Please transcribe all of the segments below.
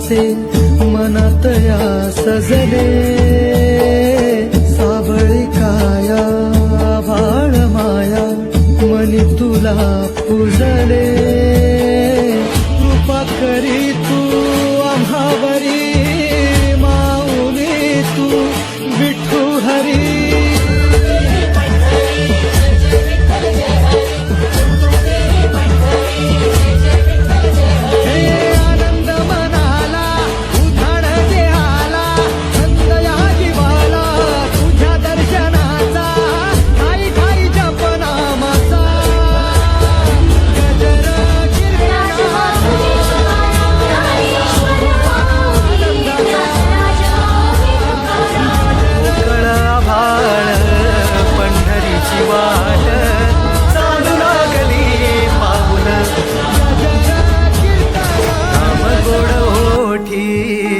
नामांचे मनात या सजले। साबळी काया बाळ माया मनी तुला पुजले।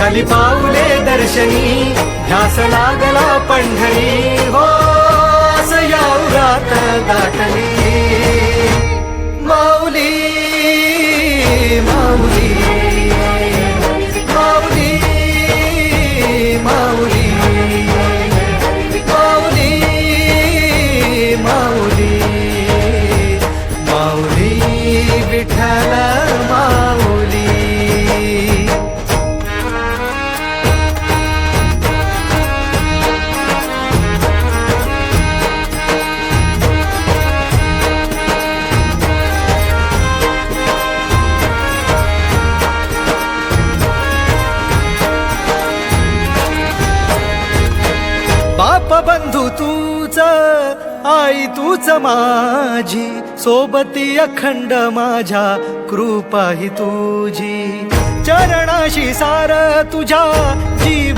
निघाली पाऊले दर्शनी ध्यास लागला पंढरी. हो असं या उरात दाटली. माऊली आई तूच माझी सोबती अखंड माझ्या कृपा ही तुझी. चरणाशी सार तुझ्या जी